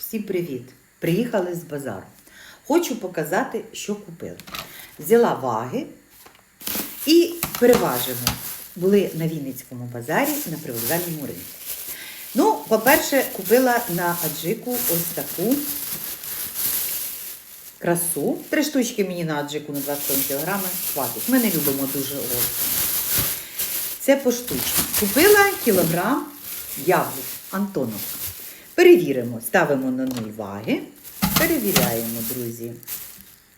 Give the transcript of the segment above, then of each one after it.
Всім привіт! Приїхали з базару. Хочу показати, що купила. Взяла ваги і переважимо. Були на Вінницькому базарі на привокзальному ринку. Ну, по-перше, купила на аджику ось таку красу. Три штучки мені на аджику на 27 кг хватить. Ми не любимо дуже гостро. Це поштучно. Купила кілограм яблук Антоновка. Перевіримо, ставимо на нуль ваги. Перевіряємо, друзі.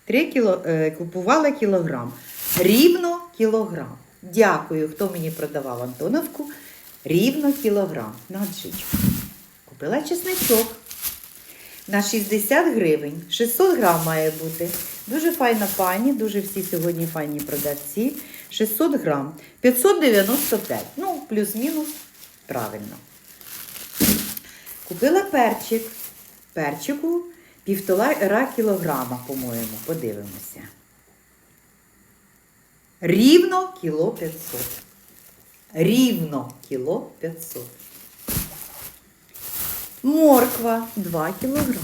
3 кіло, е, купувала кілограм. Рівно кілограм. Дякую, хто мені продавав Антоновку. Рівно кілограм. На аджичку. Купила чесничок. На 60 гривень. 600 грам має бути. Дуже файна пані, дуже всі сьогодні файні продавці. 600 грам. 595. Ну, плюс-мінус. Правильно. Купила перчик. Перчику півтора кілограма, по-моєму. Подивимося. Рівно кіло 500. Рівно кіло 500. Морква 2 кілограми.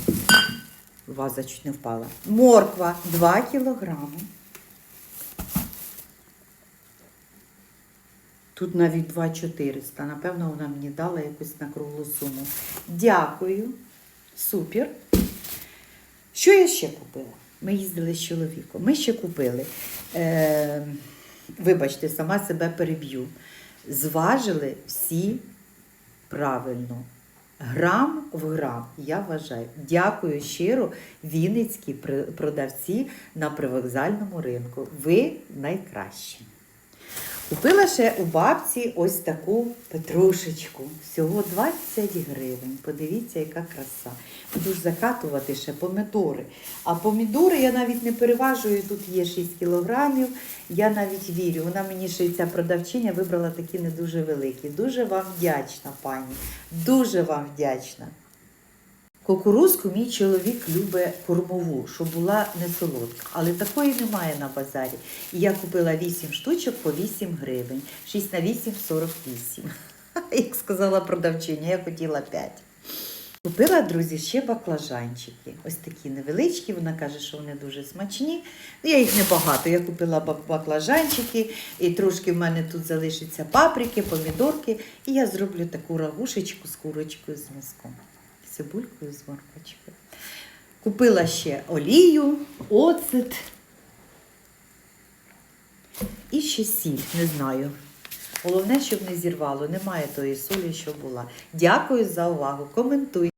Ваза чуть не впала. Морква 2 кілограми. Тут навіть 2,400. Напевно, вона мені дала якусь на круглу суму. Дякую. Супер. Що я ще купила? Ми їздили з чоловіком. Ми ще купили. Е, вибачте, сама себе переб'ю. Зважили всі правильно. Грам в грам, я вважаю. Дякую щиро вінницькі продавці на привокзальному ринку. Ви найкращі. Купила ще у бабці ось таку петрушечку. Всього 20 гривень. Подивіться, яка краса. Буду ж закатувати ще помідори. А помідори я навіть не переважую, тут є 6 кілограмів. Я навіть вірю. Вона мені ще ця продавчиня вибрала такі не дуже великі. Дуже вам вдячна, пані. Дуже вам вдячна. Кукурузку мій чоловік любить кормову, щоб була не солодка, але такої немає на базарі. І я купила 8 штучок по 8 гривень. 6 на 8 – 48. Як сказала продавчиня, я хотіла 5. Купила, друзі, ще баклажанчики. Ось такі невеличкі. Вона каже, що вони дуже смачні. Я їх небагато. Я купила баклажанчики, і трошки в мене тут залишиться паприки, помідорки. І я зроблю таку рагушечку з курочкою з м'язком. Цибулькою з морквочкою. Купила ще олію, оцет. І ще сіль, не знаю. Головне, щоб не зірвало. Немає тої солі, що була. Дякую за увагу. Коментуйте.